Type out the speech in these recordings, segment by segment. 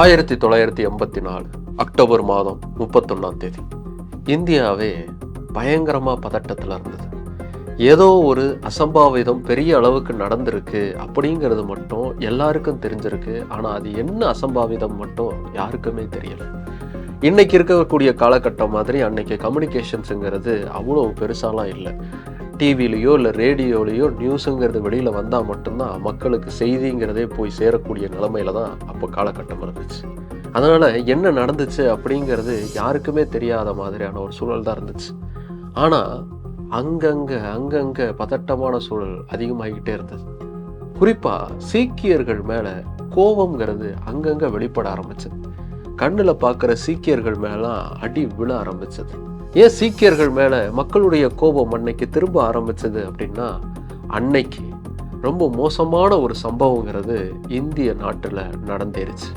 ஆயிரத்தி தொள்ளாயிரத்தி எண்பத்தி நாலு அக்டோபர் மாதம் முப்பத்தொன்னாம் தேதி. இந்தியாவே பயங்கரமாக பதட்டத்தில் இருந்தது. ஏதோ ஒரு அசம்பாவிதம் பெரிய அளவுக்கு நடந்திருக்கு அப்படிங்கிறது மட்டும் எல்லாருக்கும் தெரிஞ்சிருக்கு. ஆனால் அது என்ன அசம்பாவிதம் மட்டும் யாருக்குமே தெரியல. இன்னைக்கு இருக்கக்கூடிய காலகட்டம் மாதிரி அன்னைக்கு கம்யூனிகேஷன்ஸுங்கிறது அவ்வளோ பெருசாலாம் இல்லை. டிவிலேயோ இல்லை ரேடியோலேயோ நியூஸுங்கிறது வெளியில் வந்தால் மட்டும்தான் மக்களுக்கு செய்திங்கிறதே போய் சேரக்கூடிய நிலமையில தான் அப்போ காலகட்டம் இருந்துச்சு. அதனால் என்ன நடந்துச்சு அப்படிங்கிறது யாருக்குமே தெரியாத மாதிரியான ஒரு சூழல் தான் இருந்துச்சு. ஆனால் அங்கங்கே அங்கங்கே பதட்டமான சூழல் அதிகமாகிக்கிட்டே இருந்தது. குறிப்பாக சீக்கியர்கள் மேலே கோபங்கிறது அங்கங்கே வெளிப்பட ஆரம்பிச்சது. கண்ணில் பார்க்குற சீக்கியர்கள் மேலாம் அடி விழ ஆரம்பிச்சது. ஏன் சீக்கியர்கள் மேலே மக்களுடைய கோபம் அன்னைக்கு திரும்ப ஆரம்பிச்சது அப்படின்னா அன்னைக்கு ரொம்ப மோசமான ஒரு சம்பவங்கிறது இந்திய நாட்டில் நடந்தேருச்சு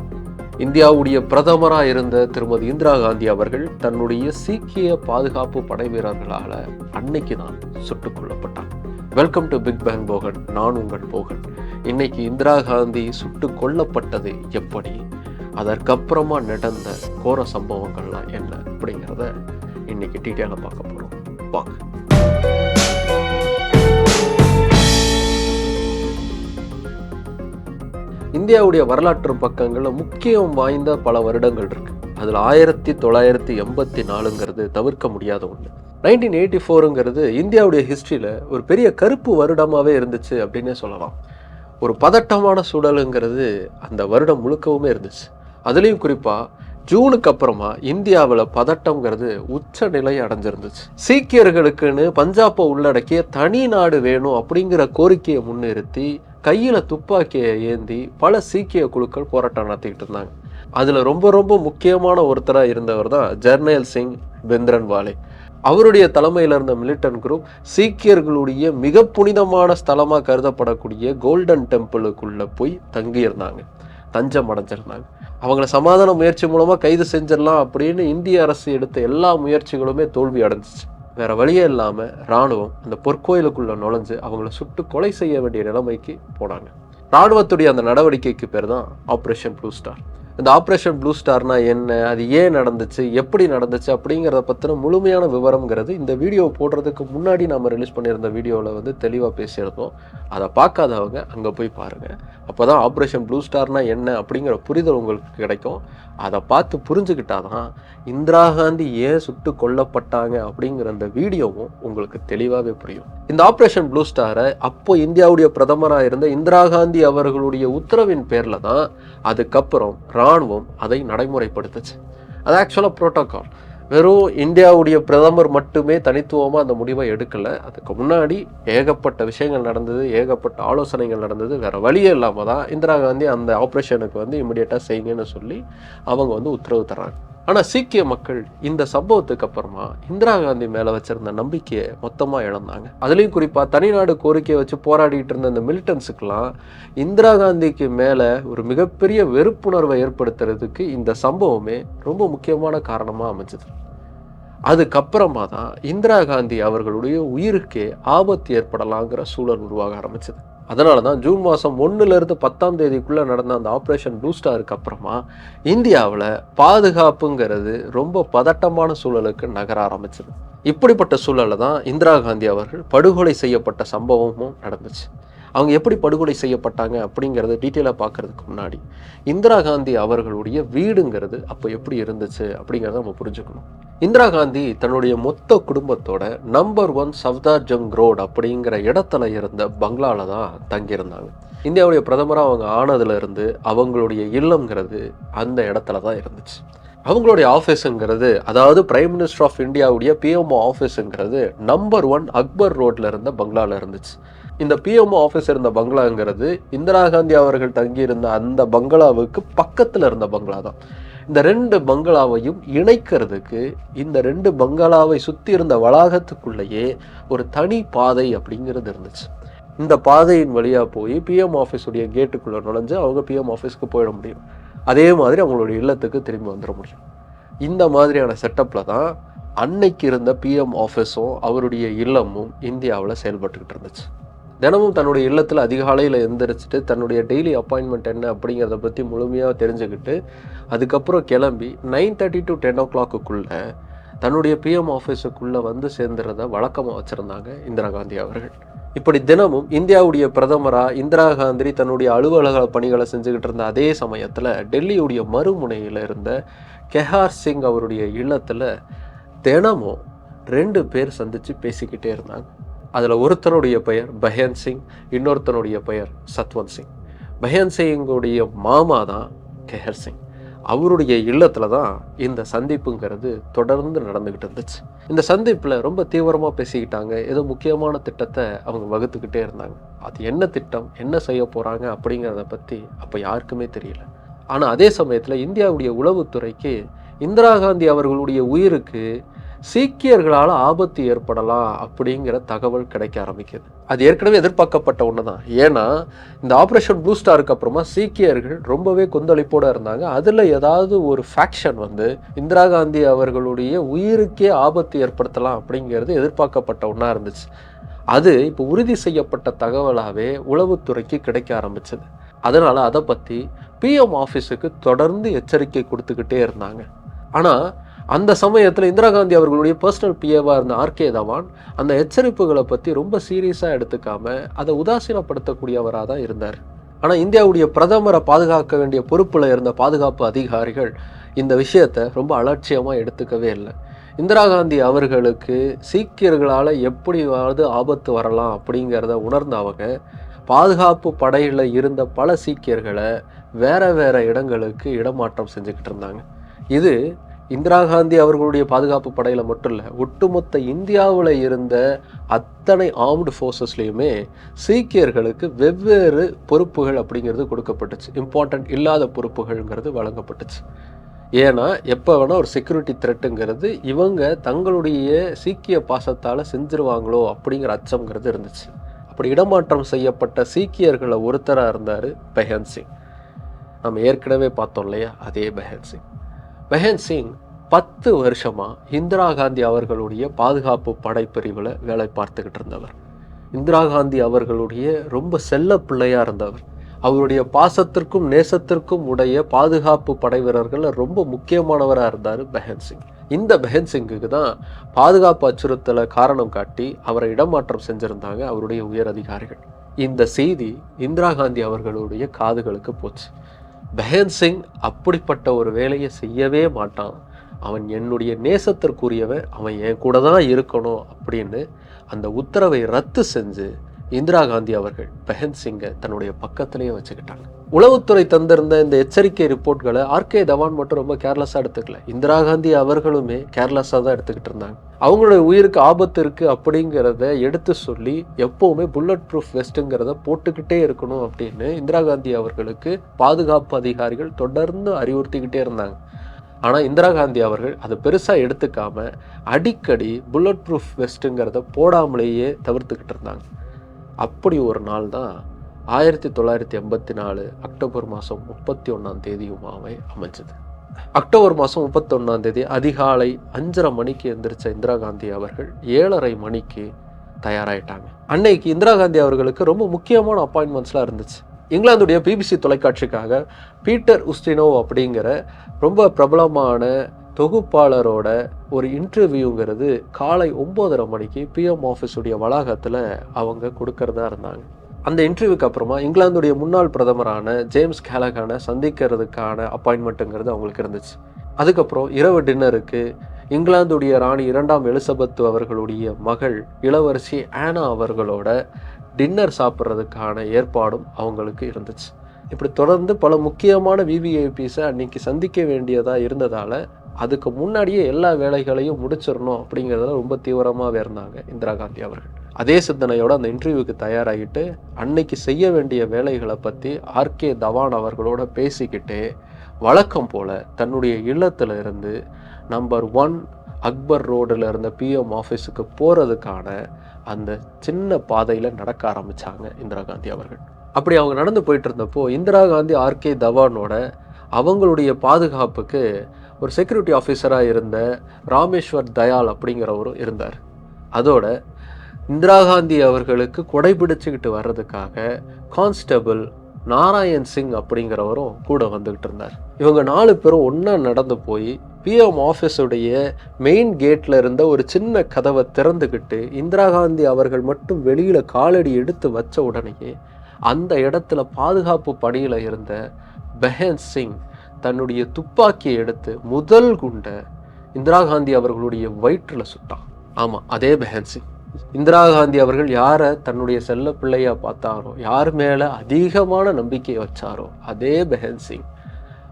இந்தியாவுடைய பிரதமராக இருந்த திருமதி இந்திரா காந்தி அவர்கள் தன்னுடைய சீக்கிய பாதுகாப்பு படை வீரர்களால் அன்னைக்கு தான் சுட்டுக் கொல்லப்பட்டார் welcome to big bang Bogan நான் உங்கள் போகன். இன்னைக்கு இந்திரா காந்தி சுட்டு கொல்லப்பட்டது எப்படி? அதற்கப்புறமா நடந்த கோர சம்பவங்கள்லாம் என்ன அப்படிங்கிறத இன்னைக்கு டீட்டெயிலாக பார்க்க போகிறோம் வாங்க. இந்தியாவுடைய வரலாற்று பக்கங்களில் முக்கியம் வாய்ந்த பல வருடங்கள் இருக்கு. அதில் ஆயிரத்தி தொள்ளாயிரத்தி எண்பத்தி நாலுங்கிறது தவிர்க்க முடியாத ஒன்று நைன்டீன் எயிட்டி ஃபோருங்கிறது இந்தியாவுடைய ஹிஸ்ட்ரியில் ஒரு பெரிய கருப்பு வருடமாகவே இருந்துச்சு அப்படின்னே சொல்லலாம். ஒரு பதட்டமான சூழலுங்கிறது அந்த வருடம் முழுக்கவுமே இருந்துச்சு. அதுலேயும் குறிப்பாக ஜூனுக்கு அப்புறமா இந்தியாவில் பதட்டம்ங்கிறது உச்ச நிலை அடைஞ்சிருந்துச்சு. சீக்கியர்களுக்குன்னு பஞ்சாப்பை உள்ளடக்கிய தனி நாடு வேணும் அப்படிங்கிற கோரிக்கையை முன்னிறுத்தி கையில் துப்பாக்கியை ஏந்தி பல சீக்கிய குழுக்கள் போராட்டம் நடத்திக்கிட்டு இருந்தாங்க. அதில் ரொம்ப ரொம்ப முக்கியமான ஒருத்தராக இருந்தவர் தான் ஜர்னேல் சிங் பெந்திரன் வாலே. அவருடைய தலைமையில் இருந்த மிலிட்டன் குரூப் சீக்கியர்களுடைய மிக புனிதமான ஸ்தலமாக கருதப்படக்கூடிய கோல்டன் டெம்பிளுக்குள்ளே போய் தங்கியிருந்தாங்க. தஞ்சம் அடைஞ்சிருந்தாங்க. அவங்கள சமாதான முயற்சி மூலமாக கைது செஞ்சிடலாம் அப்படின்னு இந்திய அரசு எடுத்த எல்லா முயற்சிகளுமே தோல்வி அடைஞ்சிச்சு. வேற வழியே இல்லாமல் இராணுவம் அந்த பொற்கோயிலுக்குள்ள நுழைஞ்சு அவங்கள சுட்டு கொலை செய்ய வேண்டிய நிலைமைக்கு போனாங்க. இராணுவத்துடைய அந்த நடவடிக்கைக்கு பேர் தான் ஆப்ரேஷன் ப்ளூ ஸ்டார் இந்த ஆப்ரேஷன் ப்ளூ ஸ்டார்னா என்ன? அது ஏன் நடந்துச்சு? எப்படி நடந்துச்சு? அப்படிங்கிறத பற்றின முழுமையான விவரங்கிறது இந்த வீடியோ போடுறதுக்கு முன்னாடி நம்ம ரிலீஸ் பண்ணியிருந்த வீடியோவில் வந்து தெளிவாக பேசியிருந்தோம். அதை பார்க்காதவங்க அங்கே போய் பாருங்கள் அப்போ தான் ஆப்ரேஷன் ப்ளூ ஸ்டார்னா என்ன அப்படிங்கிற புரிதல் உங்களுக்கு கிடைக்கும். அதை பார்த்து புரிஞ்சுக்கிட்டாதான் இந்திரா காந்தி ஏன் சுட்டு கொல்லப்பட்டாங்க அப்படிங்கிற அந்த வீடியோவும் உங்களுக்கு தெளிவாகவே புரியும். இந்த ஆப்ரேஷன் ப்ளூ ஸ்டாரை அப்போ இந்தியாவுடைய பிரதமராக இருந்த இந்திரா காந்தி அவர்களுடைய உத்தரவின் பேரில் தான் அதுக்கப்புறம் இராணுவம் அதை நடைமுறைப்படுத்துச்சு. அது ஆக்சுவலாக ப்ரோட்டோகால் வெறும் இந்தியாவுடைய பிரதமர் மட்டுமே தனித்துவமாக அந்த முடிவை எடுக்கலை. அதுக்கு முன்னாடி ஏகப்பட்ட விஷயங்கள் நடந்தது ஏகப்பட்ட ஆலோசனைகள் நடந்தது. வேறு வழியே இல்லாமல் தான் இந்திரா காந்தி அந்த ஆப்ரேஷனுக்கு வந்து இமிடியேட்டாக செய்யுங்கன்னு சொல்லி அவங்க வந்து உத்தரவு தராங்க ஆனால் சீக்கிய மக்கள் இந்த சம்பவத்துக்கு அப்புறமா இந்திரா காந்தி மேலே வச்சிருந்த நம்பிக்கையை மொத்தமாக இழந்தாங்க. அதுலேயும் குறிப்பாக தனிநாடு கோரிக்கையை வச்சு போராடிட்டு இருந்த இந்த மிலிட்டன்ஸுக்கெல்லாம் இந்திரா காந்திக்கு மேலே ஒரு மிகப்பெரிய வெறுப்புணர்வை ஏற்படுத்துறதுக்கு இந்த சம்பவமே ரொம்ப முக்கியமான காரணமாக அமைஞ்சது. அதுக்கப்புறமா தான் இந்திரா காந்தி அவர்களுடைய உயிருக்கே ஆபத்து ஏற்படலாங்கிற சூழல் உருவாக ஆரம்பிச்சது. அதனால தான் ஜூன் மாதம் ஒன்றுலேருந்து பத்தாம் தேதிக்குள்ளே நடந்த அந்த ஆப்ரேஷன் ப்ளூஸ்டாருக்கு அப்புறமா இந்தியாவில் பாதுகாப்புங்கிறது ரொம்ப பதட்டமான சூழலுக்கு நகர ஆரம்பிச்சது. இப்படிப்பட்ட சூழலில் தான் இந்திரா காந்தி அவர்கள் படுகொலை செய்யப்பட்ட சம்பவமும் நடந்துச்சு. அவங்க எப்படி படுகொலை செய்யப்பட்டாங்க அப்படிங்கிறத டீட்டெயிலாக பார்க்கறதுக்கு முன்னாடி இந்திரா காந்தி அவர்களுடைய வீடுங்கிறது அப்போ எப்படி இருந்துச்சு அப்படிங்கிறத நம்ம புரிஞ்சுக்கணும். இந்திரா காந்தி தன்னுடைய மொத்த குடும்பத்தோட number one Safdar Jung road அப்படிங்கிற இடத்துல இருந்த பங்களால தான் தங்கியிருந்தாங்க. இந்தியாவுடைய பிரதமராக அவங்க ஆனதுலேருந்து அவங்களுடைய இல்லம்ங்கிறது அந்த இடத்துல தான் இருந்துச்சு. அவங்களுடைய ஆஃபீஸுங்கிறது அதாவது பிரைம் மினிஸ்டர் ஆஃப் இந்தியாவுடைய பிஎம்ஓ ஆஃபீஸுங்கிறது நம்பர் ஒன் அக்பர் ரோட்ல இருந்த பங்களால இருந்துச்சு. இந்த பிஎம்ஓ ஆஃபீஸ் இருந்த பங்களாங்கிறது இந்திரா காந்தி அவர்கள் தங்கியிருந்த அந்த பங்களாவுக்கு பக்கத்தில் இருந்த பங்களா தான் இந்த ரெண்டு பங்களாவையும் இணைக்கிறதுக்கு இந்த ரெண்டு பங்களாவை சுற்றி இருந்த வளாகத்துக்குள்ளேயே ஒரு தனி பாதை அப்படிங்கிறது இருந்துச்சு. இந்த பாதையின் வழியாக போய் பிஎம் ஆஃபீஸுடைய கேட்டுக்குள்ளே நுழைஞ்சு அவங்க பிஎம் ஆஃபீஸ்க்கு போயிட முடியும். அதே மாதிரி அவங்களுடைய இல்லத்துக்கு திரும்பி வந்துட முடியும். இந்த மாதிரியான செட்டப்பில் தான் அன்னைக்கு இருந்த பிஎம் ஆஃபீஸும் அவருடைய இல்லமும் இந்தியாவில் செயல்பட்டுக்கிட்டு இருந்துச்சு. தினமும் தன்னுடைய இல்லத்தில் அதிகாலையில் எந்திரிச்சிட்டு தன்னுடைய டெய்லி அப்பாயின்மெண்ட் என்ன அப்படிங்கிறத பற்றி முழுமையாக தெரிஞ்சுக்கிட்டு அதுக்கப்புறம் கிளம்பி நைன் தேர்ட்டி டு டென் ஓ கிளாக்குக்குள்ளே தன்னுடைய பிஎம் ஆஃபீஸுக்குள்ளே வந்து சேர்ந்துறத வழக்கமாக வச்சுருந்தாங்க இந்திரா காந்தி அவர்கள். இப்படி தினமும் இந்தியாவுடைய பிரதமராக இந்திரா காந்தி தன்னுடைய அலுவலக பணிகளை செஞ்சுக்கிட்டு இருந்த அதே சமயத்தில் டெல்லியுடைய மறுமுனையில் இருந்த கெஹார் சிங் அவருடைய இல்லத்தில் தினமும் ரெண்டு பேர் சந்தித்து பேசிக்கிட்டே இருந்தாங்க. அதில் ஒருத்தனுடைய பெயர் பஹேன் சிங் இன்னொருத்தனுடைய பெயர் சத்வந்த் சிங். பஹேன் சிங்குடைய மாமா தான் கெஹர் சிங். அவருடைய இல்லத்தில் தான் இந்த சந்திப்புங்கிறது தொடர்ந்து நடந்துக்கிட்டு இருந்துச்சு. இந்த சந்திப்பில் ரொம்ப தீவிரமாக பேசிக்கிட்டாங்க. ஏதோ முக்கியமான திட்டத்தை அவங்க வகுத்துக்கிட்டே இருந்தாங்க. அது என்ன திட்டம் என்ன செய்ய போகிறாங்க அப்படிங்கிறத பற்றி அப்போ யாருக்குமே தெரியல. ஆனால் அதே சமயத்தில் இந்தியாவுடைய உளவுத்துறைக்கு இந்திரா காந்தி அவர்களுடைய உயிருக்கு சீக்கியர்களால் ஆபத்து ஏற்படலாம் அப்படிங்கிற தகவல் கிடைக்க ஆரம்பிக்குது. அது ஏற்கனவே எதிர்பார்க்கப்பட்ட ஒன்று தான் ஏன்னா இந்த ஆப்ரேஷன் ப்ளூ ஸ்டாருக்கு அப்புறமா சீக்கியர்கள் ரொம்பவே கொந்தளிப்போடு இருந்தாங்க. அதில் ஏதாவது ஒரு ஃபேக்ஷன் வந்து இந்திரா காந்தி அவர்களுடைய உயிருக்கே ஆபத்து ஏற்படுத்தலாம் அப்படிங்கிறது எதிர்பார்க்கப்பட்ட ஒன்றா இருந்துச்சு. அது இப்போ உறுதி செய்யப்பட்ட தகவலாகவே உளவுத்துறைக்கு கிடைக்க ஆரம்பிச்சது. அதனால் அதை பற்றி பிஎம் ஆஃபீஸுக்கு தொடர்ந்து எச்சரிக்கை கொடுத்துக்கிட்டே இருந்தாங்க. ஆனால் அந்த சமயத்தில் இந்திரா காந்தி அவர்களுடைய பர்சனல் பிஏவாக இருந்த ஆர்கே தவான் அந்த எச்சரிப்புகளை பற்றி ரொம்ப சீரியஸாக எடுத்துக்காம அதை உதாசீனப்படுத்தக்கூடியவராக தான் இருந்தார். ஆனால் இந்தியாவுடைய பிரதமரை பாதுகாக்க வேண்டிய பொறுப்பில் இருந்த பாதுகாப்பு அதிகாரிகள் இந்த விஷயத்தை ரொம்ப அலட்சியமாக எடுத்துக்கவே இல்லை. இந்திரா காந்தி அவர்களுக்கு சீக்கியர்களால் எப்படியாவது ஆபத்து வரலாம் அப்படிங்கிறத உணர்ந்த அவங்க பாதுகாப்பு படையில் இருந்த பல சீக்கியர்களை வேற வேற இடங்களுக்கு இடமாற்றம் செஞ்சுக்கிட்டு இருந்தாங்க. இது இந்திரா காந்தி அவர்களுடைய பாதுகாப்பு படையில் மட்டும் இல்லை ஒட்டுமொத்த இந்தியாவில் இருந்த அத்தனை ஆர்ம்டு ஃபோர்ஸஸ்லேயுமே சீக்கியர்களுக்கு வெவ்வேறு பொறுப்புகள் அப்படிங்கிறது கொடுக்கப்பட்டுச்சு. இம்பார்ட்டன்ட் இல்லாத பொறுப்புகள்ங்கிறது வழங்கப்பட்டுச்சு. ஏன்னா எப்போ வேணால் ஒரு செக்யூரிட்டி த்ரெட்டுங்கிறது இவங்க தங்களுடைய சீக்கிய பாசத்தால் செஞ்சிருவாங்களோ அப்படிங்கிற அச்சம்ங்கிறது இருந்துச்சு. அப்படி இடமாற்றம் செய்யப்பட்ட சீக்கியர்களை ஒருத்தராக இருந்தார் பெஹன் சிங் நம்ம ஏற்கனவே பார்த்தோம் இல்லையா? அதே பெஹன் சிங் பெஹன் சிங் பத்து வருஷமாக இந்திரா காந்தி அவர்களுடைய பாதுகாப்பு படைப்பிரிவில் வேலை பார்த்துக்கிட்டு இருந்தவர். இந்திரா காந்தி அவர்களுடைய ரொம்ப செல்ல பிள்ளையாக இருந்தவர். அவருடைய பாசத்திற்கும் நேசத்திற்கும் உடைய பாதுகாப்பு படை வீரர்களில் ரொம்ப முக்கியமானவராக இருந்தார் பெஹன் சிங். இந்த பெஹன் சிங்குக்கு தான் பாதுகாப்பு அச்சுறுத்தலை காரணம் காட்டி அவரை இடமாற்றம் செஞ்சிருந்தாங்க அவருடைய உயர் அதிகாரிகள். இந்த செய்தி இந்திரா காந்தி அவர்களுடைய காதுகளுக்கு போச்சு. பெஹன் சிங் அப்படிப்பட்ட ஒரு வேலையை செய்யவே மாட்டான். அவன் என்னுடைய நேசத்திற்குரியவன் அவன் என் கூட தான் இருக்கணும் அப்படின்னு அந்த உத்தரவை ரத்து செஞ்சு இந்திரா காந்தி அவர்கள் பெஹன் சிங்கை தன்னுடைய பக்கத்திலேயே வச்சுக்கிட்டாங்க. உளவுத்துறை தந்திருந்த இந்த எச்சரிக்கை ரிப்போர்ட்களை ஆர்கே தவான் மட்டும் ரொம்ப கேர்லெஸ்ஸாக எடுத்துக்கல. இந்திரா காந்தி அவர்களுமே கேர்லெஸ்ஸாக தான் எடுத்துக்கிட்டு இருந்தாங்க. அவங்களுடைய உயிருக்கு ஆபத்து இருக்குது அப்படிங்கிறத எடுத்து சொல்லி எப்போவுமே புல்லட் ப்ரூஃப் வெஸ்ட்டுங்கிறத போட்டுக்கிட்டே இருக்கணும் அப்படின்னு இந்திரா காந்தி அவர்களுக்கு பாதுகாப்பு அதிகாரிகள் தொடர்ந்து அறிவுறுத்திக்கிட்டே இருந்தாங்க. ஆனால் இந்திரா காந்தி அவர்கள் அதை பெருசாக எடுத்துக்காம அடிக்கடி புல்லட் ப்ரூஃப் வெஸ்ட்டுங்கிறத போடாமலேயே தவிர்த்துக்கிட்டு இருந்தாங்க. அப்படி ஒரு நாள் தான் ஆயிரத்தி தொள்ளாயிரத்தி எண்பத்தி நாலு அக்டோபர் மாதம் முப்பத்தி ஒன்றாம் தேதியுமாவே அமைஞ்சது அக்டோபர் மாதம் முப்பத்தொன்னாம் தேதி அதிகாலை அஞ்சரை மணிக்கு எந்திரிச்ச இந்திரா காந்தி அவர்கள் ஏழரை மணிக்கு தயாராயிட்டாங்க. அன்னைக்கு இந்திரா காந்தி அவர்களுக்கு ரொம்ப முக்கியமான அப்பாயின்மெண்ட்ஸ்லாம் இருந்துச்சு. இங்கிலாந்துடைய பிபிசி தொலைக்காட்சிக்காக பீட்டர் உஸ்டினோ அப்படிங்கிற ரொம்ப பிரபலமான தொகுப்பாளரோட ஒரு இன்டர்வியூங்கிறது காலை ஒம்போதரை மணிக்கு பிஎம் ஆஃபீஸுடைய வளாகத்தில் அவங்க கொடுக்கறதா இருந்தாங்க. அந்த இன்டர்வியூக்கு அப்புறமா இங்கிலாந்துடைய முன்னாள் பிரதமரான ஜேம்ஸ் கேலகானை சந்திக்கிறதுக்கான அப்பாயின்மெண்ட்டுங்கிறது அவங்களுக்கு இருந்துச்சு. அதுக்கப்புறம் இரவு டின்னருக்கு இங்கிலாந்துடைய ராணி இரண்டாம் எலிசபெத் அவர்களுடைய மகள் இளவரசி ஆனா அவர்களோட டின்னர் சாப்பிட்றதுக்கான ஏற்பாடும் அவங்களுக்கு இருந்துச்சு. இப்படி தொடர்ந்து பல முக்கியமான விவிஐபிஸை அன்னைக்கு சந்திக்க வேண்டியதாக இருந்ததால் அதுக்கு முன்னாடியே எல்லா வேலைகளையும் முடிச்சிடணும் அப்படிங்கிறதுல ரொம்ப தீவிரமாகவே இருந்தாங்க இந்திரா காந்தி அவர்கள். அதே சிந்தனையோடு அந்த இன்டர்வியூக்கு தயாராகிட்டு அன்னைக்கு செய்ய வேண்டிய வேலைகளை பற்றி ஆர்கே தவான் அவர்களோட பேசிக்கிட்டே வழக்கம் போல் தன்னுடைய இல்லத்தில் இருந்து நம்பர் ஒன் அக்பர் ரோடில் இருந்த பிஎம் ஆஃபீஸுக்கு போகிறதுக்கான அந்த சின்ன பாதையில் நடக்க ஆரம்பித்தாங்க இந்திரா காந்தி அவர்கள். அப்படி அவங்க நடந்து போயிட்டு இருந்தப்போ இந்திரா காந்தி ஆர்கே தவானோட அவங்களுடைய பாதுகாப்புக்கு ஒரு செக்யூரிட்டி ஆஃபீஸராக இருந்த ராமேஸ்வர் தயால் அப்படிங்கிறவரும் இருந்தார். அதோட இந்திரா காந்தி அவர்களுக்கு கொடை பிடிச்சுக்கிட்டு வர்றதுக்காக கான்ஸ்டபிள் நாராயண் சிங் அப்படிங்கிறவரும் கூட வந்துகிட்டு இருந்தார். இவங்க நாலு பேரும் ஒன்றா நடந்து போய் பிஎம் ஆஃபீஸுடைய மெயின் கேட்டில் இருந்த ஒரு சின்ன கதவை திறந்துக்கிட்டு இந்திரா காந்தி அவர்கள் மட்டும் வெளியில் காலடி எடுத்து வச்ச உடனேயே அந்த இடத்துல பாதுகாப்பு பணியில் இருந்த பெஹன் சிங் தன்னுடைய துப்பாக்கியை எடுத்து முதல் குண்டை இந்திரா காந்தி அவர்களுடைய வயிற்றில் சுட்டான். ஆமாம் அதே பெஹன் சிங். இந்திரா காந்தி அவர்கள் யாரை தன்னுடைய செல்ல பிள்ளையா பார்த்தாரோ யார் மேல அதிகமான நம்பிக்கையை வச்சாரோ அதே பெஹன் சிங்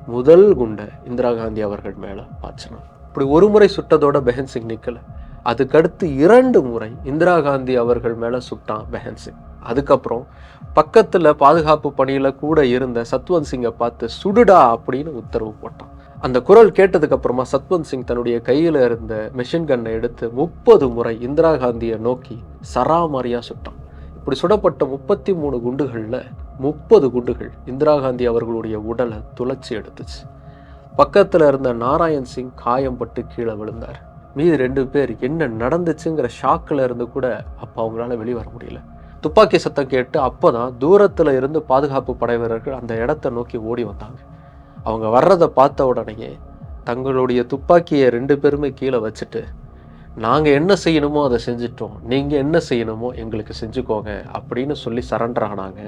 முதல் குண்டை இந்திரா காந்தி அவர்கள் மேல பாய்ச்சினான். இப்படி ஒரு முறை சுட்டதோட பெஹன் சிங் நிக்கல. அதுக்கடுத்து இரண்டு முறை இந்திரா காந்தி அவர்கள் மேல சுட்டான் பெஹன் சிங் அதுக்கப்புறம் பக்கத்துல பாதுகாப்பு பணியில கூட இருந்த சத்வந்த் சிங்கை பார்த்து சுடுடா அப்படின்னு உத்தரவு போட்டான். அந்த குரல் கேட்டதுக்கு அப்புறமா சத்வந்த் சிங் தன்னுடைய கையில இருந்த மெஷின் கன்னை எடுத்து முப்பது முறை இந்திரா காந்தியை நோக்கி சராமாரியா சுட்டான். இப்படி சுடப்பட்ட முப்பத்தி மூணு குண்டுகள்ல முப்பது குண்டுகள் இந்திரா காந்தி அவர்களுடைய உடலை துளைச்சி எடுத்துச்சு. பக்கத்துல இருந்த நாராயண் சிங் காயம்பட்டு கீழே விழுந்தார். மீதி ரெண்டு பேர் என்ன நடந்துச்சுங்கிற ஷாக்கில் இருந்து கூட அப்போ அவங்களால வெளிவர வர முடியல. துப்பாக்கி சத்தம் கேட்டு அப்போதான் தூரத்தில் இருந்து பாதுகாப்பு படை வீரர்கள் அந்த இடத்த நோக்கி ஓடி வந்தாங்க. அவங்க வர்றதை பார்த்த உடனேயே தங்களுடைய துப்பாக்கியை ரெண்டு பேருமே கீழே வச்சுட்டு நாங்கள் என்ன செய்யணுமோ அதை செஞ்சிட்டோம். நீங்கள் என்ன செய்யணுமோ எங்களுக்கு செஞ்சுக்கோங்க அப்படின்னு சொல்லி சரண்டர் ஆனாங்க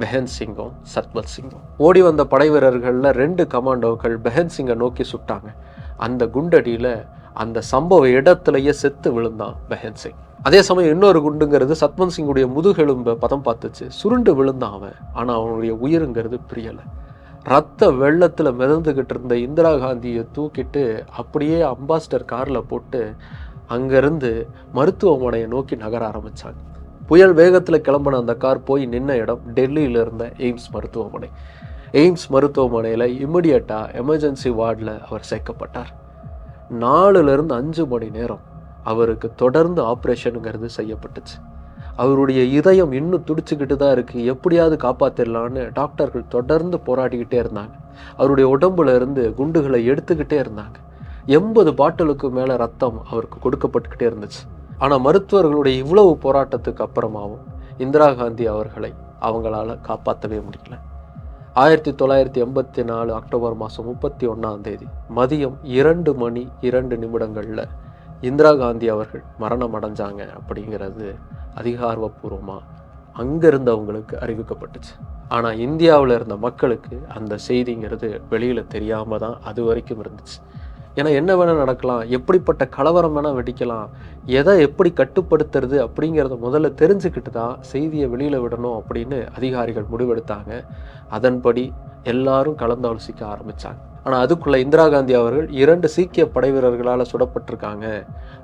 பெஹன் சிங்கும் சத்வத் சிங்கும். ஓடி வந்த படை வீரர்களில் ரெண்டு கமாண்டோக்கள் பெஹன் சிங்கை நோக்கி சுட்டாங்க. அந்த குண்டடியில் அந்த சம்பவ இடத்துலையே செத்து விழுந்தான் பெஹன் சிங். அதே சமயம் இன்னொரு குண்டுங்கிறது சத்வந்த் சிங்குடைய முதுகெலும்பை பதம் பார்த்துச்சு. சுருண்டு விழுந்தான் அவன். ஆனால் அவனுடைய உயிருங்கிறது பிரியலை. ரத்த வெள்ளத்தில் மிதந்துக்கிட்டு இருந்த இந்திரா காந்தியை தூக்கிட்டு அப்படியே அம்பாஸ்டர் காரில் போட்டு அங்கேருந்து மருத்துவமனையை நோக்கி நகர ஆரம்பித்தாங்க புயல் வேகத்தில் கிளம்பின அந்த கார் போய் நின்ன இடம் டெல்லியில் இருந்த எய்ம்ஸ் மருத்துவமனை. எய்ம்ஸ் மருத்துவமனையில் இம்மிடியட்டாக எமர்ஜென்சி வார்டில் அவர் சேர்க்கப்பட்டார். நாலுலேருந்து அஞ்சு மணி நேரம் அவருக்கு தொடர்ந்து ஆப்ரேஷனுங்கிறது செய்யப்பட்டுச்சு. அவருடைய இதயம் இன்னும் துடிச்சுக்கிட்டு தான் இருக்குது எப்படியாவது காப்பாற்றிடலான்னு டாக்டர்கள் தொடர்ந்து போராடிக்கிட்டே இருந்தாங்க. அவருடைய உடம்புல இருந்து குண்டுகளை எடுத்துக்கிட்டே இருந்தாங்க. எண்பது பாட்டிலுக்கு மேலே ரத்தம் அவருக்கு கொடுக்கப்பட்டுக்கிட்டே இருந்துச்சு. ஆனால் மருத்துவர்களுடைய இவ்வளவு போராட்டத்துக்கு அப்புறமாவும் இந்திரா காந்தி அவர்களை அவங்களால காப்பாற்றவே முடியல. ஆயிரத்தி தொள்ளாயிரத்தி எண்பத்தி நாலு அக்டோபர் மாதம் முப்பத்தி ஒன்றாம் தேதி மதியம் இரண்டு மணி இரண்டு நிமிடங்களில் இந்திரா காந்தி அவர்கள் மரணம் அடைஞ்சாங்க அப்படிங்கிறது அதிகாரப்பூர்வமாக அங்கே இருந்தவங்களுக்கு அறிவிக்கப்பட்டுச்சு. ஆனால் இந்தியாவில் இருந்த மக்களுக்கு அந்த செய்திங்கிறது வெளியில் தெரியாமல் தான் அது வரைக்கும் இருந்துச்சு. ஏன்னா என்ன வேணால் நடக்கலாம் எப்படிப்பட்ட கலவரம் வேணால் வெடிக்கலாம் எதை எப்படி கட்டுப்படுத்துறது அப்படிங்கிறத முதல்ல தெரிஞ்சுக்கிட்டு தான் செய்தியை வெளியில் விடணும் அப்படின்னு அதிகாரிகள் முடிவெடுத்தாங்க. அதன்படி எல்லாரும் கலந்தாலோசிக்க ஆரம்பித்தாங்க ஆனால் அதுக்குள்ளே இந்திரா காந்தி அவர்கள் இரண்டு சீக்கிய படை வீரர்களால் சுடப்பட்டிருக்காங்க.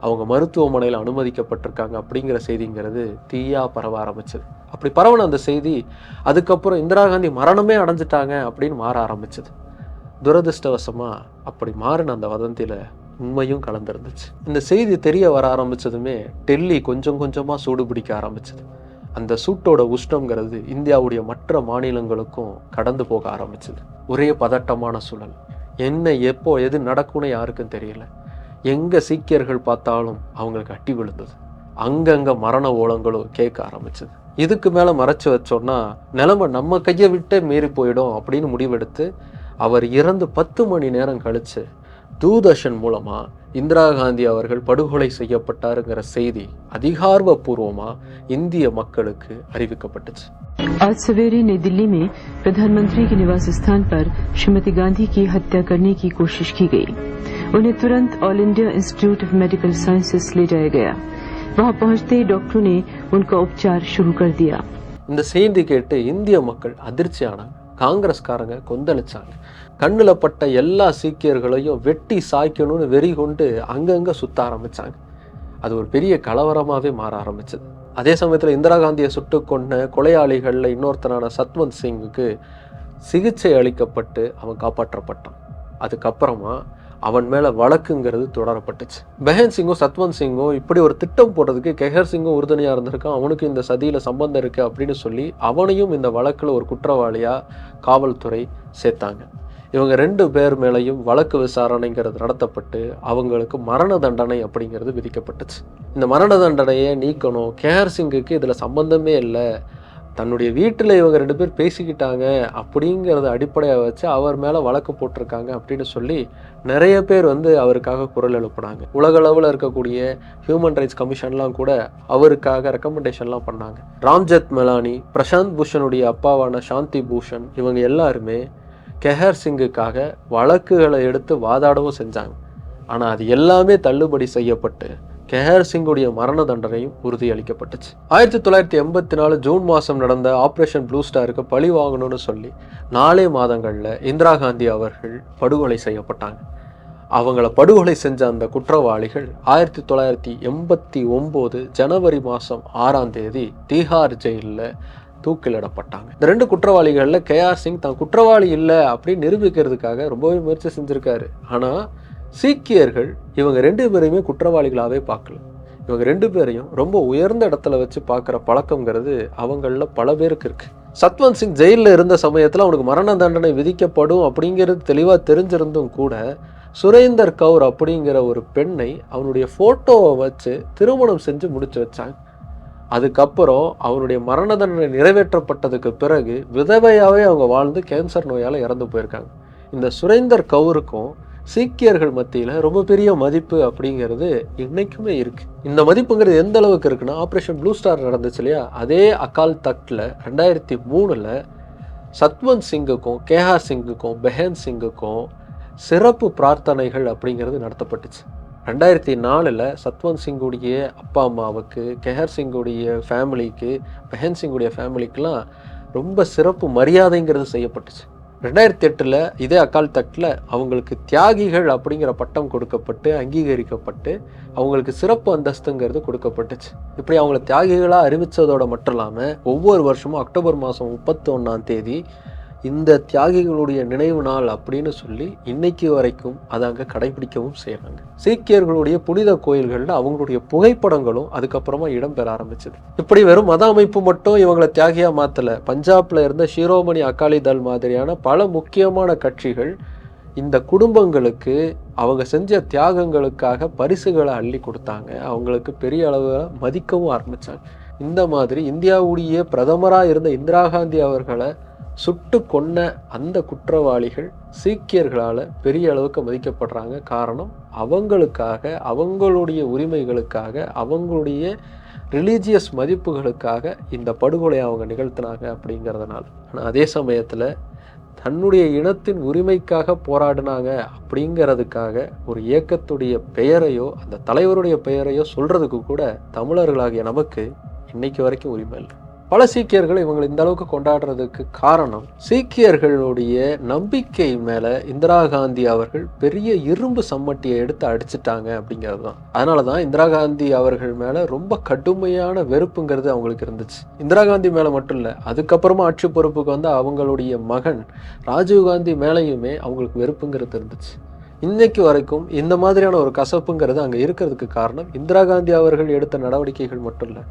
அவங்க மருத்துவமனையில் அனுமதிக்கப்பட்டிருக்காங்க அப்படிங்கிற செய்திங்கிறது தீயாக பரவ ஆரம்பிச்சது. அப்படி பரவன அந்த செய்தி அதுக்கப்புறம் இந்திரா காந்தி மரணமே அடைஞ்சிட்டாங்க அப்படின்னு மாற ஆரம்பிச்சது. துரதிருஷ்டவசமாக அப்படி மாறின அந்த வதந்தியில் உண்மையும் கலந்துருந்துச்சு. இந்த செய்தி தெரிய வர ஆரம்பித்ததுமே டெல்லி கொஞ்சம் கொஞ்சமாக சூடு பிடிக்க ஆரம்பிச்சது. அந்த சூட்டோட உஷ்ணங்கிறது இந்தியாவுடைய மற்ற மாநிலங்களுக்கும் கடந்து போக ஆரம்பிச்சது. ஒரே பதட்டமான சூழல். என்ன எப்போ எது நடக்கும்னு யாருக்கும் தெரியல. எங்கே சீக்கியர்கள் பார்த்தாலும் அவங்களுக்கு அட்டி விழுந்தது. அங்கங்கே மரண ஓலங்களும் கேட்க ஆரம்பிச்சது. இதுக்கு மேலே மறைச்சு வச்சோன்னா நிலமை நம்ம கையை விட்டே மீறி போயிடும் அப்படின்னு முடிவெடுத்து அவர் இறந்து பத்து மணி நேரம் கழித்து தூதர்ஷன் மூலமா இந்திரா காந்தி அவர்கள் படுகொலை செய்யப்பட்டாருங்கிற செய்தி அதிகாரப்பூர்வமா இந்திய மக்களுக்கு அறிவிக்கப்பட்டுச்சு आज सवेरे नई दिल्ली में प्रधानमंत्री के निवास स्थान पर श्रीमती गांधी की हत्या करने की कोशिश की गई उन्हें तुरंत All India Institute of Medical Sciences ले जाया गया वहां पहुंचते ही डॉक्टरों ने उनका उपचार शुरू कर दिया இந்த செய்தி கேட்டு இந்திய மக்கள் அதிர்ச்சி ஆனாங்க காங்கிரஸ்காரங்க கொந்தளிச்சாங்க. கண்ணில் பட்ட எல்லா சீக்கியர்களையும் வெட்டி சாய்க்கணும்னு வெறி கொண்டு அங்கங்கே சுத்த ஆரம்பித்தாங்க அது ஒரு பெரிய கலவரமாகவே மாற ஆரம்பிச்சது. அதே சமயத்தில் இந்திரா காந்தியை சுட்டு கொண்ட கொலையாளிகளில் இன்னொருத்தனான சத்வந்த் சிங்குக்கு சிகிச்சை அளிக்கப்பட்டு அவன் காப்பாற்றப்பட்டான். அதுக்கப்புறமா அவன் மேலே வழக்குங்கிறது தொடரப்பட்டுச்சு. பெஹன் சிங்கும் சத்வந்த் சிங்கும் இப்படி ஒரு திட்டம் போடுறதுக்கு கெஹர் சிங்கும் உறுதுணையாக இருந்திருக்கான். அவனுக்கு இந்த சதியில் சம்பந்தம் இருக்குது அப்படின்னு சொல்லி அவனையும் இந்த வழக்கில் ஒரு குற்றவாளியாக காவல்துறை சேர்த்தாங்க. இவங்க ரெண்டு பேர் மேலேயும் வழக்கு விசாரணைங்கிறது நடத்தப்பட்டு அவங்களுக்கு மரண தண்டனை அப்படிங்கிறது விதிக்கப்பட்டுச்சு. இந்த மரண தண்டனையை நீக்கணும். கேஆர் சிங்குக்கு இதில் சம்பந்தமே இல்லை. தன்னுடைய வீட்டில் இவங்க ரெண்டு பேர் பேசிக்கிட்டாங்க அப்படிங்கிறத அடிப்படையாக வச்சு அவர் மேலே வழக்கு போட்டிருக்காங்க அப்படின்னு சொல்லி நிறைய பேர் வந்து அவருக்காக குரல் எழுப்புனாங்க. உலகளவில் இருக்கக்கூடிய ஹியூமன் ரைட்ஸ் கமிஷன்லாம் கூட அவருக்காக ரெக்கமெண்டேஷன்லாம் பண்ணாங்க. ராம்ஜத் மெலானி பிரசாந்த் பூஷனுடைய அப்பாவான சாந்தி பூஷன் இவங்க எல்லாருமே கெஹர் சிங்குக்காக வழக்குகளை எடுத்து வாதாடவும் செஞ்சாங்க. ஆனால் அது எல்லாமே தள்ளுபடி செய்யப்பட்டு கெஹர் சிங்குடைய மரண தண்டனையும் உறுதியளிக்கப்பட்டுச்சு. ஆயிரத்தி தொள்ளாயிரத்தி எண்பத்தி நாலு ஜூன் மாதம் நடந்த ஆப்ரேஷன் ப்ளூ ஸ்டாருக்கு பழி வாங்கணும்னு சொல்லி நாலே மாதங்களில் இந்திரா காந்தி அவர்கள் படுகொலை செய்யப்பட்டாங்க. அவங்கள படுகொலை செஞ்ச அந்த குற்றவாளிகள் ஆயிரத்தி தொள்ளாயிரத்தி எண்பத்தி ஒம்பது ஜனவரி மாதம் ஆறாம் தேதி தீஹார் ஜெயிலில் தூக்கிலிடப்பட்டாங்க. இந்த ரெண்டு குற்றவாளிகளில் கேஆர் சிங் தான் குற்றவாளி இல்லை அப்படின்னு நிரூபிக்கிறதுக்காக ரொம்பவே முயற்சி செஞ்சுருக்காரு. ஆனால் சீக்கியர்கள் இவங்க ரெண்டு பேரையுமே குற்றவாளிகளாகவே பார்க்கல. இவங்க ரெண்டு பேரையும் ரொம்ப உயர்ந்த இடத்துல வச்சு பார்க்குற பழக்கங்கிறது அவங்களில் பல பேருக்கு இருக்குது சத்வந்த் சிங் ஜெயிலில் இருந்த சமயத்தில் அவனுக்கு மரண தண்டனை விதிக்கப்படும் அப்படிங்கிறது தெளிவாக தெரிஞ்சிருந்தும் கூட சுரேந்தர் கவுர் அப்படிங்கிற ஒரு பெண்ணை அவனுடைய ஃபோட்டோவை வச்சு திருமணம் செஞ்சு முடிச்சு வச்சாங்க. அதுக்கப்புறம் அவனுடைய மரண தண்டனை நிறைவேற்றப்பட்டதுக்கு பிறகு விதவையாகவே அவங்க வாழ்ந்து கேன்சர் நோயால் இறந்து போயிருக்காங்க. இந்த சுரேந்தர் கவுருக்கும் சீக்கியர்கள் மத்தியில் ரொம்ப பெரிய மதிப்பு அப்படிங்கிறது இன்னைக்குமே இருக்குது இந்த மதிப்புங்கிறது எந்த அளவுக்கு இருக்குன்னா ஆப்ரேஷன் ப்ளூ ஸ்டார் நடந்துச்சு இல்லையா? அதே அகால் தக்டில் ரெண்டாயிரத்தி மூணில் சத்வந்த் சிங்குக்கும் கேஹார் சிங்குக்கும் பெஹன் சிங்குக்கும் சிறப்பு பிரார்த்தனைகள் அப்படிங்கிறது நடத்தப்பட்டுச்சு. ரெண்டாயிரத்தி நாலில் சத்வந்த் சிங்குடைய அப்பா அம்மாவுக்கு கெஹர் சிங்குடைய ஃபேமிலிக்கு பெஹன் சிங்குடைய ஃபேமிலிக்கெலாம் ரொம்ப சிறப்பு மரியாதைங்கிறது செய்யப்பட்டுச்சு. ரெண்டாயிரத்தி எட்டில் இதே அக்கால் தட்டில் அவங்களுக்கு தியாகிகள் அப்படிங்கிற பட்டம் கொடுக்கப்பட்டு அங்கீகரிக்கப்பட்டு அவங்களுக்கு சிறப்பு அந்தஸ்துங்கிறது கொடுக்கப்பட்டுச்சு. இப்படி அவங்கள தியாகிகளாக அறிவித்ததோட மட்டும் இல்லாமல் ஒவ்வொரு வருஷமும் அக்டோபர் மாதம் முப்பத்தி ஒன்றாம் தேதி இந்த தியாகிகளுடைய நினைவு நாள் அப்படின்னு சொல்லி இன்னைக்கு வரைக்கும் அதை அங்கே கடைபிடிக்கவும் செய்கிறாங்க சீக்கியர்களுடைய புனித கோயில்களில் அவங்களுடைய புகைப்படங்களும் அதுக்கப்புறமா இடம்பெற ஆரம்பிச்சது. இப்படி வெறும் மத அமைப்பு மட்டும் இவங்களை தியாகியாக மாற்றலை பஞ்சாப்ல இருந்த ஷிரோமணி அகாலிதள் மாதிரியான பல முக்கியமான கட்சிகள் இந்த குடும்பங்களுக்கு அவங்க செஞ்ச தியாகங்களுக்காக பரிசுகளை அள்ளி கொடுத்தாங்க. அவங்களுக்கு பெரிய அளவில் மதிக்கவும் ஆரம்பித்தாங்க இந்த மாதிரி இந்தியாவுடைய பிரதமராக இருந்த இந்திரா காந்தி அவர்களை சுட்டு கொன்ன அந்த குற்றவாளிகள் சீக்கியர்களால் பெரிய அளவுக்கு மதிக்கப்படுறாங்க. காரணம் அவங்களுக்காக அவங்களுடைய உரிமைகளுக்காக அவங்களுடைய ரிலீஜியஸ் மதிப்புகளுக்காக இந்த படுகொலையை அவங்க நிகழ்த்தினாங்க அப்படிங்கிறதுனால. ஆனால் அதே சமயத்தில் தன்னுடைய இனத்தின் உரிமைக்காக போராடினாங்க அப்படிங்கிறதுக்காக ஒரு இயக்கத்துடைய பெயரையோ அந்த தலைவருடைய பெயரையோ சொல்கிறதுக்கு கூட தமிழர்களாகிய நமக்கு இன்னைக்கு வரைக்கும் உரிமை இல்லை. பல சீக்கியர்கள் இவங்களை இந்த அளவுக்கு கொண்டாடுறதுக்கு காரணம் சீக்கியர்களுடைய நம்பிக்கை மேலே இந்திரா காந்தி அவர்கள் பெரிய இரும்பு சம்மட்டியை எடுத்து அடிச்சிட்டாங்க அப்படிங்கிறது தான். அதனால தான் இந்திரா காந்தி அவர்கள் மேலே ரொம்ப கடுமையான வெறுப்புங்கிறது அவங்களுக்கு இருந்துச்சு. இந்திரா காந்தி மேலே மட்டும் இல்லை அதுக்கப்புறமா ஆட்சி பொறுப்புக்கு வந்து அவங்களுடைய மகன் ராஜீவ் காந்தி மேலேயுமே அவங்களுக்கு வெறுப்புங்கிறது இருந்துச்சு. இன்னைக்கு வரைக்கும் இந்த மாதிரியான ஒரு கசப்புங்கிறது அங்கே இருக்கிறதுக்கு காரணம் இந்திரா காந்தி அவர்கள் எடுத்த நடவடிக்கைகள் மட்டும் இல்லை.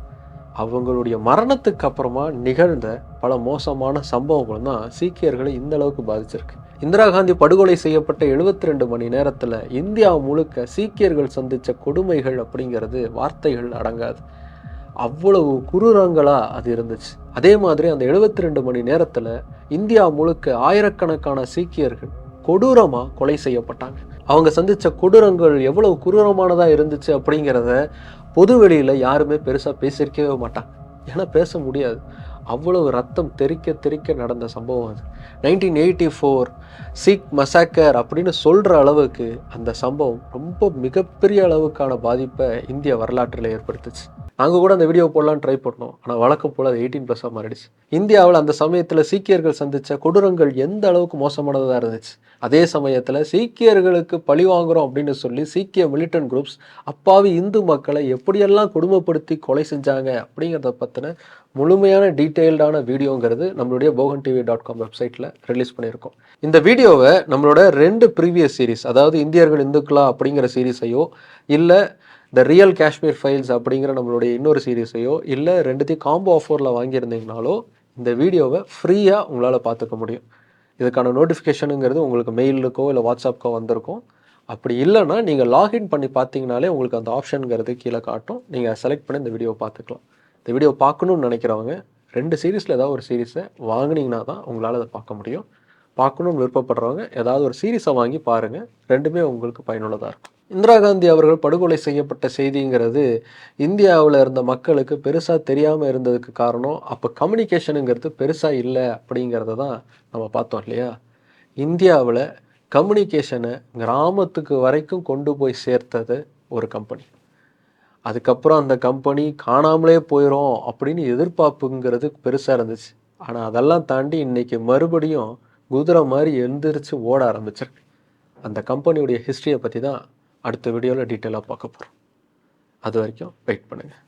அவங்களுடைய மரணத்துக்கு அப்புறமா நிகழ்ந்த பல மோசமான சம்பவங்கள் தான் சீக்கியர்களை இந்த அளவுக்கு பாதிச்சிருக்கு. இந்திரா காந்தி படுகொலை செய்யப்பட்ட எழுபத்தி ரெண்டு மணி நேரத்தில் இந்தியா முழுக்க சீக்கியர்கள் சந்தித்த கொடுமைகள் அப்படிங்கிறது வார்த்தைகள் அடங்காது. அவ்வளவு குரூரங்களாக அது இருந்துச்சு. அதே மாதிரி அந்த எழுபத்தி ரெண்டு மணி நேரத்தில் இந்தியா முழுக்க ஆயிரக்கணக்கான சீக்கியர்கள் கொடூரமாக கொலை செய்யப்பட்டாங்க. அவங்க சந்தித்த கொடூரங்கள் எவ்வளவு குரூரமானதாக இருந்துச்சு அப்படிங்கிறத பொது வெளியில் யாருமே பெருசாக பேசியிருக்கவே மாட்டாங்க. ஏன்னா பேச முடியாது. அவ்வளவு ரத்தம் தெறிக்க தெறிக்க நடந்த சம்பவம் அது. Nineteen eighty four Sikh massacre அப்படின்னு சொல்கிற அளவுக்கு அந்த சம்பவம் ரொம்ப மிகப்பெரிய அளவுக்கான பாதிப்பை இந்திய வரலாற்றில் ஏற்படுத்துச்சு. நாங்கள் கூட அந்த வீடியோ போடலான்னு ட்ரை பண்ணோம். ஆனால் வழக்கம் போல் அது எயிட்டீன் ப்ளஸ்ஸாக மாறிடுச்சு. இந்தியாவில் அந்த சமயத்தில் சீக்கியர்கள் சந்தித்த கொடூரங்கள் எந்த அளவுக்கு மோசமானதாக இருந்துச்சு? அதே சமயத்தில் சீக்கியர்களுக்கு பழி வாங்குறோம் அப்படின்னு சொல்லி சீக்கிய மிலிட்டன் குரூப்ஸ் அப்பாவி இந்து மக்களை எப்படியெல்லாம் கொடுமைப்படுத்தி கொலை செஞ்சாங்க அப்படிங்கிறத பற்றின முழுமையான டீட்டெயில்டான வீடியோங்கிறது நம்மளுடைய போகன் டிவி டாட் காம் வெப்சைட்டில் ரிலீஸ் பண்ணியிருக்கோம். இந்த வீடியோவை நம்மளோட ரெண்டு ப்ரீவியஸ் சீரிஸ் அதாவது இந்தியர்கள் இந்துக்களா அப்படிங்கிற சீரீஸையோ இல்லை த ரியல் காஷ்மீர் ஃபைல்ஸ் அப்படிங்கிற நம்மளுடைய இன்னொரு சீரீஸையோ இல்லை ரெண்டுத்தையும் காம்போ ஆஃபரில் வாங்கியிருந்தீங்கனாலோ இந்த வீடியோவை ஃப்ரீயாக உங்களால் பார்த்துக்க முடியும். இதுக்கான நோட்டிஃபிகேஷனுங்கிறது உங்களுக்கு மெயிலுக்கோ இல்லை வாட்ஸ்அப்க்கோ வந்திருக்கும். அப்படி இல்லைன்னா நீங்கள் லாகின் பண்ணி பார்த்தீங்கனாலே உங்களுக்கு அந்த ஆப்ஷனுங்கிறது கீழே காட்டும். நீங்கள் செலக்ட் பண்ணி இந்த வீடியோவை பார்த்துக்கலாம். இந்த வீடியோ பார்க்கணுன்னு நினைக்கிறவங்க ரெண்டு சீரீஸில் ஏதாவது ஒரு சீரீஸை வாங்கினீங்கன்னா தான் உங்களால் அதை பார்க்க முடியும். பார்க்கணுன்னு விருப்பப்படுறவங்க ஏதாவது ஒரு சீரீஸை வாங்கி பாருங்கள் ரெண்டுமே உங்களுக்கு பயனுள்ளதாக இருக்கும். இந்திரா காந்தி அவர்கள் படுகொலை செய்யப்பட்ட செய்திங்கிறது இந்தியாவில் இருந்த மக்களுக்கு பெருசாக தெரியாமல் இருந்ததுக்கு காரணம் அப்போ கம்யூனிகேஷனுங்கிறது பெருசாக இல்லை அப்படிங்கிறத தான் நம்ம பார்த்தோம் இல்லையா? இந்தியாவில் கம்யூனிகேஷனை கிராமத்துக்கு வரைக்கும் கொண்டு போய் சேர்த்தது ஒரு கம்பெனி அதுக்கப்புறம் அந்த கம்பெனி காணாமலே போயிடும் அப்படின்னு எதிர்பார்ப்புங்கிறது பெருசாக இருந்துச்சு. ஆனால் அதெல்லாம் தாண்டி இன்றைக்கி மறுபடியும் குதிரை மாதிரி எழுந்திரிச்சு ஓட ஆரம்பிச்சிருக்கு. அந்த கம்பெனியுடைய ஹிஸ்ட்ரியை பற்றி தான் அடுத்த வீடியோவில் டீட்டெயிலாக பார்க்க போகிறோம் அது வரைக்கும் வெயிட் பண்ணுங்கள்